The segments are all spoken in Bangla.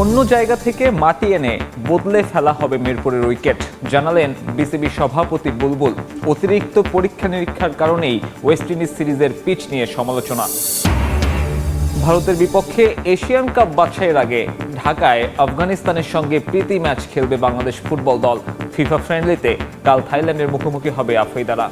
অন্য জায়গা থেকে মাটি এনে বদলে ফেলা হবে মিরপুরের উইকেট। জানালেন বিসিবি সভাপতি বুলবুল। অতিরিক্ত পরীক্ষা নিরীক্ষার কারণেই ওয়েস্ট ইন্ডিজ সিরিজের পিচ নিয়ে সমালোচনা। ভারতের বিপক্ষে এশিয়ান কাপ বাছাইয়ের আগে ঢাকায় আফগানিস্তানের সঙ্গে প্রীতি ম্যাচ খেলবে বাংলাদেশ ফুটবল দল। ফিফা ফ্রেন্ডলিতে কাল থাইল্যান্ডের মুখোমুখি হবে আফ্রিদারা।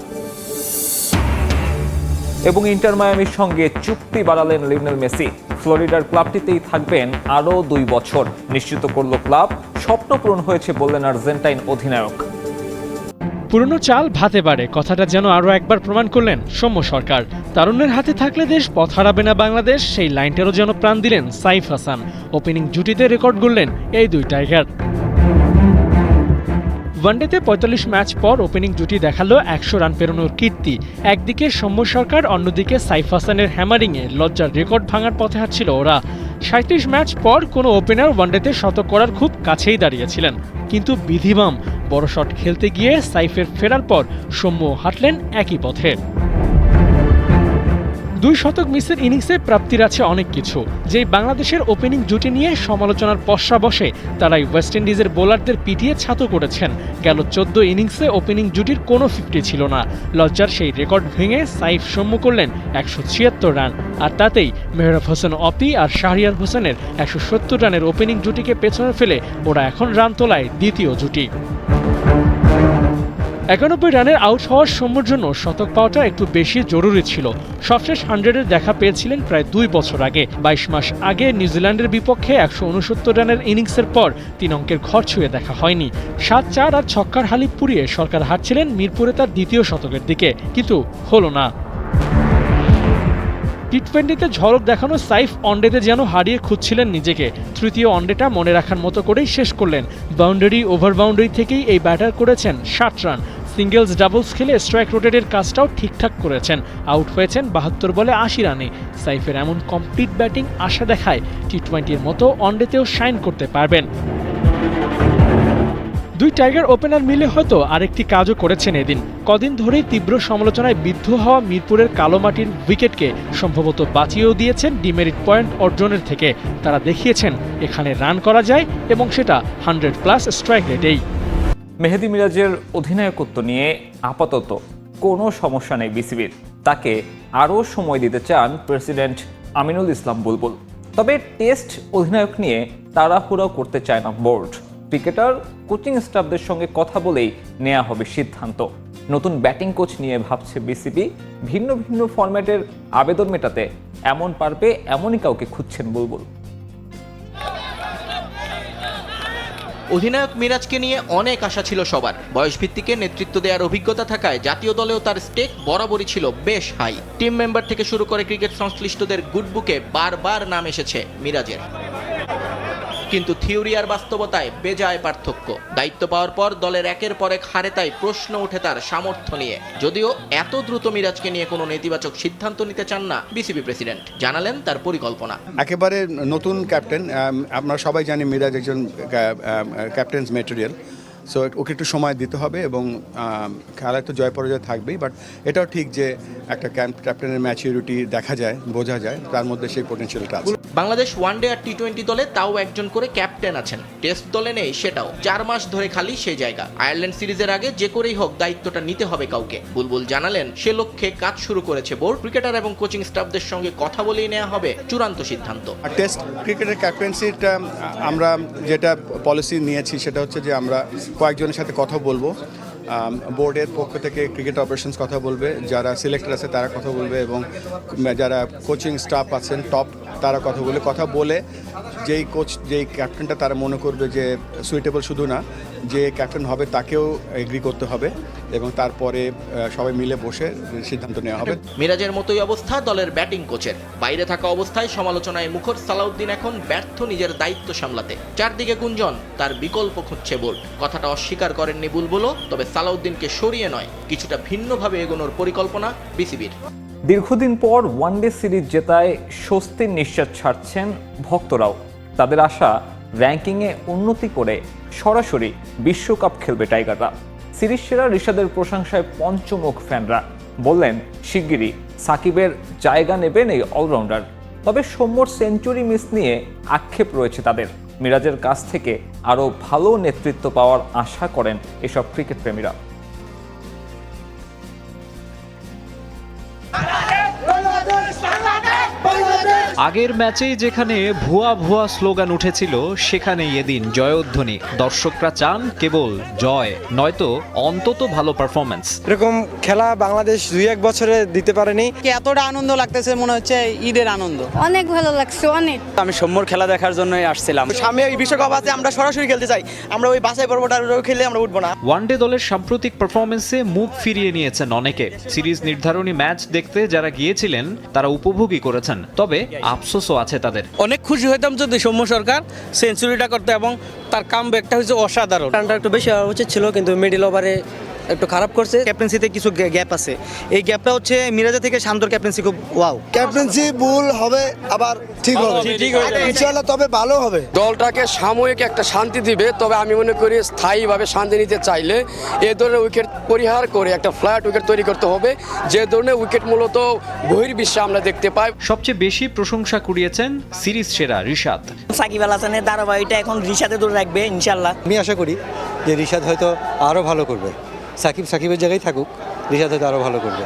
এবং ইন্টার মায়ামির সঙ্গে চুক্তি বাড়ালেন লিওনেল মেসি। ফ্লোরিডার ক্লাবটিতেই থাকবেন আরও দুই বছর। নিশ্চিত করল ক্লাব, স্বপ্ন পূরণ হয়েছে বললেন আর্জেন্টাইন অধিনায়ক। পুরনো চাল ভাতে পারে কথাটা যেন আরও একবার প্রমাণ করলেন সৌম্য সরকার। তারুণ্যের হাতে থাকলে দেশ পথ হারাবে না বাংলাদেশ, সেই লাইনটারও যেন প্রাণ দিলেন সাইফ হাসান। ওপেনিং জুটিতে রেকর্ড গড়লেন এই দুই টাইগার। ওয়ানডেতে পঁয়তাল্লিশ ম্যাচ পর ওপেনিং জুটি দেখাল একশো রান পেরোনোর কীর্তি। একদিকে সৌম্য সরকার, অন্যদিকে সাইফ হাসানের হ্যামারিংয়ে লজ্জার রেকর্ড ভাঙার পথে হাঁটছিল ওরা। সাঁত্রিশ ম্যাচ পর কোনো ওপেনার ওয়ানডেতে শতক করার খুব কাছেই দাঁড়িয়েছিলেন। কিন্তু বিধিবাম বড় শট খেলতে গিয়ে সাইফের ফেরার পর সৌম্য হাঁটলেন একই পথে। দুই শতক মিসের ইনিংসে প্রাপ্তির আছে অনেক কিছু। যেই বাংলাদেশের ওপেনিং জুটি নিয়ে সমালোচনার পশ্চা বসে, তারাই ওয়েস্ট ইন্ডিজের বোলারদের পিটিয়ে ছাতো করেছেন। গেল চোদ্দ ইনিংসে ওপেনিং জুটির কোনো ফিফটি ছিল না। লজ্জার সেই রেকর্ড ভেঙে সাইফ সম্মু করলেন একশো ছিয়াত্তর রান। আর তাতেই মেহরাব হোসেন অপি আর শাহরিয়ার হোসেনের একশো সত্তর রানের ওপেনিং জুটিকে পেছনে ফেলে ওরা এখন রান তোলায় দ্বিতীয় জুটি। একানব্বই রানের আউট হওয়ার সৌম্যর জন্য শতক পাওয়াটা একটু বেশি জরুরি ছিল। সবশেষ হান্ড্রেডের দেখা পেয়েছিলেন প্রায় দুই বছর আগে। বাইশ মাস আগে নিউজিল্যান্ডের বিপক্ষে একশো উনসত্তর রানের ইনিংসের পর তিন অঙ্কের ঘর ছুঁয়ে দেখা হয়নি। সাত চার আর ছক্কার হালি পুড়িয়ে সরকার হারছিলেন মিরপুরে তার দ্বিতীয় শতকের দিকে, কিন্তু হলো না। টি টোয়েন্টিতে ঝলক দেখানো সাইফ অনডেতে যেন হারিয়ে খুঁজছিলেন নিজেকে। তৃতীয় অনডেটা মনে রাখার মতো করেই শেষ করলেন। বাউন্ডারি, ওভার বাউন্ডারি থেকেই এই ব্যাটার করেছেন ষাট রান। সিঙ্গেলস, ডাবলস খেলে স্ট্রাইক রোটেটের কাজটাও ঠিকঠাক করেছেন। আউট হয়েছেন বাহাত্তর বলে আশি রানে। সাইফের এমন কমপ্লিট ব্যাটিং আশা দেখায় টি টোয়েন্টির মতো অনডেতেও শাইন করতে পারবেন। দুই টাইগার ওপেনার মিলে হয়তো আরেকটি কাজও করেছেন এদিন। কদিন ধরেই তীব্র সমালোচনায় বিদ্ধ হওয়া মিরপুরের কালো মাটির উইকেটকে সম্ভবত বাঁচিয়েও দিয়েছেন ডিমেরিট পয়েন্ট অর্জনের থেকে। তারা দেখিয়েছেন এখানে রান করা যায় এবং সেটা হান্ড্রেড প্লাস স্ট্রাইক রেটেই। মেহেদি মিরাজের অধিনায়কত্ব নিয়ে আপাতত কোনো সমস্যা নেই বিসিবির। তাকে আরও সময় দিতে চান প্রেসিডেন্ট আমিনুল ইসলাম বুলবুল। তবে টেস্ট অধিনায়ক নিয়ে তাড়াহুড়ো করতে চায় না বোর্ড। ক্রিকেটার, কোচিং স্টাফদের সঙ্গে কথা বলেই নেওয়া হবে সিদ্ধান্ত। নতুন ব্যাটিং কোচ নিয়ে ভাবছে বিসিবি। ভিন্ন ভিন্ন ফরম্যাটের আবেদন মেটাতে এমন পারবে এমনই কাউকে খুঁজছেন বুলবুল। অধিনায়ক মিরাজকে নিয়ে অনেক আশা ছিল সবার। বয়স ভিত্তিকে নেতৃত্ব দেওয়ার অভিজ্ঞতা থাকায় জাতীয় দলেও তার স্টেক বরাবরই ছিল বেশ হাই। টিম মেম্বার থেকে শুরু করে ক্রিকেট সংশ্লিষ্টদের গুডবুকে বারবার নাম এসেছে মিরাজের। কিন্তু থিওরি আর বাস্তবতায় বেজায় পার্থক্য। দায়িত্ব পাওয়ার পর দলের একের পর এক হারে তাই প্রশ্ন ওঠে তার সামর্থ্য নিয়ে। যদিও এত দ্রুত মিরাজকে নিয়ে কোনো নেতিবাচক সিদ্ধান্ত নিতে চান না বিসিবি প্রেসিডেন্ট। জানালেন তার পরিকল্পনা। একেবারে নতুন ক্যাপ্টেন আমরা সবাই জানি মিরাজ একজন ক্যাপ্টেন্স মেটেরিয়াল। সো ওকে একটু সময় দিতে হবে এবং খেলায় তো জয় পরাজয় থাকবেই, বাট এটাও ঠিক যে একটা ক্যাম্প ক্যাপ্টেনের ম্যাচিউরিটি দেখা যায়, বোঝা যায়, তার মধ্যে সেই পোটেনশিয়ালটা আছে। বাংলাদেশ ওয়ানডে আর টি টোয়েন্টি দলে তাও একজন করে ক্যাপ্টেন আছেন। টেস্ট দলে নেই, সেটাও। চার মাস ধরে খালি সেই জায়গা। আয়ারল্যান্ড সিরিজের আগে যে করেই হোক দায়িত্বটা নিতে হবে কাউকে। বুলবুল জানালেন, সে লক্ষ্যে কাজ শুরু করেছে বোর্ড। ক্রিকেটার এবং কোচিং স্টাফদের সঙ্গে কথা বলেই নেওয়া হবে চূড়ান্ত সিদ্ধান্ত। টেস্ট ক্রিকেটের ক্যাপ্টেন্সিটা, আমরা যেটা পলিসি নিয়েছি, সেটা হচ্ছে যে আমরা কয়েকজনের সাথে কথা বলব। বোর্ডের পক্ষ থেকে ক্রিকেট অপারেশনস কথা বলবে। যারা সিলেক্টর আছে তারা কথা বলবে এবং যারা কোচিং স্টাফ আছেন, টপ তারা কথা বলে কথা বলে যেই কোচ যেই ক্যাপ্টেনটা তারা মনে করবে যে সুইটেবল শুধু না, যে ক্যাপ্টেন হবে তাকেও এগ্রি করতে হবে এবং তারপরে সবাই মিলে বসে সিদ্ধান্ত নেওয়া হবে। মিরাজের মতোই অবস্থা দলের ব্যাটিং কোচের বাইরে থাকা অবস্থায় সমালোচনায় মুখর সালাউদ্দিন এখন ব্যর্থ নিজের দায়িত্ব সামলাতে। চারদিকে গুঞ্জন, তার বিকল্প খুঁজছে বোর্ড। কথাটা অস্বীকার করেননি বুলবুলও, তবে সালাউদ্দিনকে সরিয়ে নয়, কিছুটা ভিন্নভাবে এগোনোর পরিকল্পনা বিসিবির। দীর্ঘদিন পর ওয়ানডে সিরিজ জেতায় স্বস্তির নিঃশ্বাস ছাড়ছেন ভক্তরাও। তাদের আশা র্যাঙ্কিংয়ে উন্নতি করে সরাসরি বিশ্বকাপ খেলবে টাইগাররা। সিরিজ সেরা ঋষাদের প্রশংসায় পঞ্চমুখ ফ্যানরা। বললেন, শিগগিরই সাকিবের জায়গা নেবেন এই অলরাউন্ডার। তবে সৌম্যর সেঞ্চুরি মিস নিয়ে আক্ষেপ রয়েছে তাদের। মিরাজের কাছ থেকে আরও ভালো নেতৃত্ব পাওয়ার আশা করেন এসব ক্রিকেট প্রেমীরা। আগের ম্যাচেই যেখানে ভুয়া ভুয়া স্লোগান উঠেছিল সেখানেই এদিন জয়ধ্বনি। দর্শকরা চান কেবল জয় নয়তো অন্তত ভালো পারফরম্যান্স এরকম খেলা বাংলাদেশ দুই এক বছরে দিতে পারেনি। এতটা আনন্দ লাগতেছে মনে হচ্ছে ঈদের আনন্দ। অনেক ভালো লাগছে অনেক। আমি সৌম্যর খেলা দেখার জন্যই আসছিলাম। সামনে এই বিশ্বকাপ আছে আমরা সরাসরি খেলতে চাই। আমরা ওই বাসাই পর্বটা খেলে আমরা উঠবো না। ওয়ানডে দলের সাম্প্রতিক পারফরমেন্সে মুখ ফিরিয়ে নিয়েছেন অনেকে। সিরিজ নির্ধারণী ম্যাচ দেখতে যারা গিয়েছিলেন তারা উপভোগই করেছেন। তবে আফসোসও আছে তাদের। অনেক খুশি হইতাম যদি সৌম্য সরকার সেঞ্চুরিটা করতে এবং তার কাম ব্যাকটা হয়েছে অসাধারণ। রানটা একটু বেশি হওয়া উচিত ছিল কিন্তু মিডিল ওভারে একটু খারাপ করছে ক্যাপ্টেন্সিতে কিছু গ্যাপ আছে। এই গ্যাপটা হচ্ছে মিরাজা থেকে শান্তর ক্যাপ্টেন্সি খুব ওয়াও ক্যাপ্টেন্সি ভুল হবে আবার ঠিক হবে। ঠিক হবে। ইনশাআল্লাহ তবে ভালো হবে। দলটাকে সাময়িক একটা শান্তি দিবে তবে আমি মনে করি স্থায়ীভাবে শান্তি নিতে চাইলে এ ধরনের উইকেট পরিহার করে একটা ফ্ল্যাট উইকেট তৈরি করতে হবে। যে ধরনের উইকেট মূলত বহির্বিশ্বে আমরা দেখতে পাই। সবচেয়ে বেশি প্রশংসা কুড়িয়েছেন সিরিজ সেরা রিশাদ। সাকিব আল হাসানের ধারাবাহিকটা এখন রিসাতে ধরে রাখবে ইনশাল্লাহ আমি আশা করি যে রিশাদ হয়তো আরও ভালো করবে। সাকিব সাকিবের জায়গায় থাকুক রিশাদ হয়তো আরও ভালো করবে।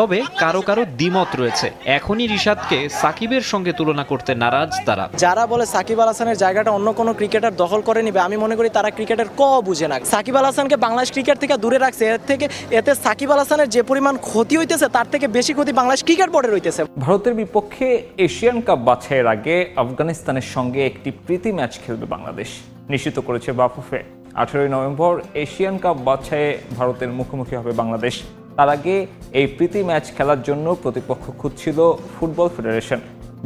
তবে কারও কারও দ্বিমত রয়েছে। এখনই রিশাদকে সাকিবের সঙ্গে তুলনা করতে নারাজ তারা। যারা বলে সাকিব আল হাসানের জায়গাটা অন্য কোনো ক্রিকেটার দখল করে নিবে আমি মনে করি তারা ক্রিকেটের ক বুঝে না। সাকিব আল হাসানকে বাংলাদেশ ক্রিকেট থেকে দূরে রাখছে। এর থেকে এতে সাকিব আল হাসানের যে পরিমাণ ক্ষতি হইতেছে তার থেকে বেশি ক্ষতি বাংলাদেশ ক্রিকেট বোর্ডের হইতেছে। ভারতের বিপক্ষে এশিয়ান কাপ বাছাইয়ের আগে আফগানিস্তানের সঙ্গে একটি প্রীতি ম্যাচ খেলবে বাংলাদেশ। নিশ্চিত করেছে বাফুফে। আঠেরোই নভেম্বর এশিয়ান কাপ বাছাইয়ে ভারতের মুখোমুখি হবে বাংলাদেশ। তার আগে এই প্রীতি ম্যাচ খেলার জন্য প্রতিপক্ষ খুঁজছিল ফুটবল ফেডারেশন।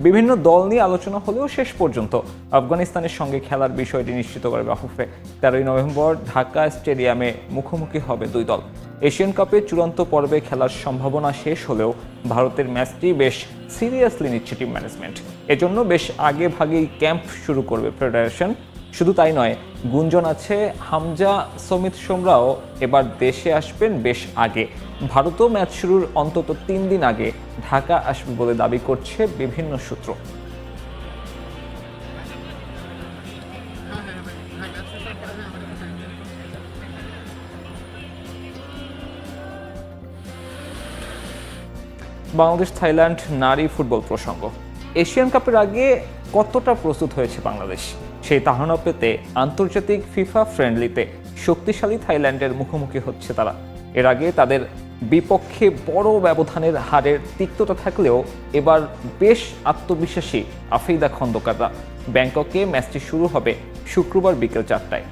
বিভিন্ন দল নিয়ে আলোচনা হলেও শেষ পর্যন্ত আফগানিস্তানের সঙ্গে খেলার বিষয়টি নিশ্চিত করে বাফুফে। তেরোই নভেম্বর ঢাকা স্টেডিয়ামে মুখোমুখি হবে দুই দল। এশিয়ান কাপে চূড়ান্ত পর্বে খেলার সম্ভাবনা শেষ হলেও ভারতের ম্যাচটি বেশ সিরিয়াসলি নিচ্ছে টিম ম্যানেজমেন্ট। এজন্য বেশ আগে ভাগেই ক্যাম্প শুরু করবে ফেডারেশন। শুধু তাই নয়, গুঞ্জন আছে হামজা, সমিত সোমরাও এবার দেশে আসবেন বেশ আগে। ভারতও ম্যাচ শুরুর অন্তত তিন দিন আগে ঢাকা আসবে বলে দাবি করছে বিভিন্ন সূত্র। বাংলাদেশ থাইল্যান্ড নারী ফুটবল প্রসঙ্গ। এশিয়ান কাপের আগে কতটা প্রস্তুত হয়েছে বাংলাদেশ? সেই তাহনা পেতে আন্তর্জাতিক ফিফা ফ্রেন্ডলিতে শক্তিশালী থাইল্যান্ডের মুখোমুখি হচ্ছে তারা। এর আগে তাদের বিপক্ষে বড় ব্যবধানের হারের তিক্ততা থাকলেও এবার বেশ আত্মবিশ্বাসী আফিদা খন্দকাররা। ব্যাংককে ম্যাচটি শুরু হবে শুক্রবার বিকেল চারটায়।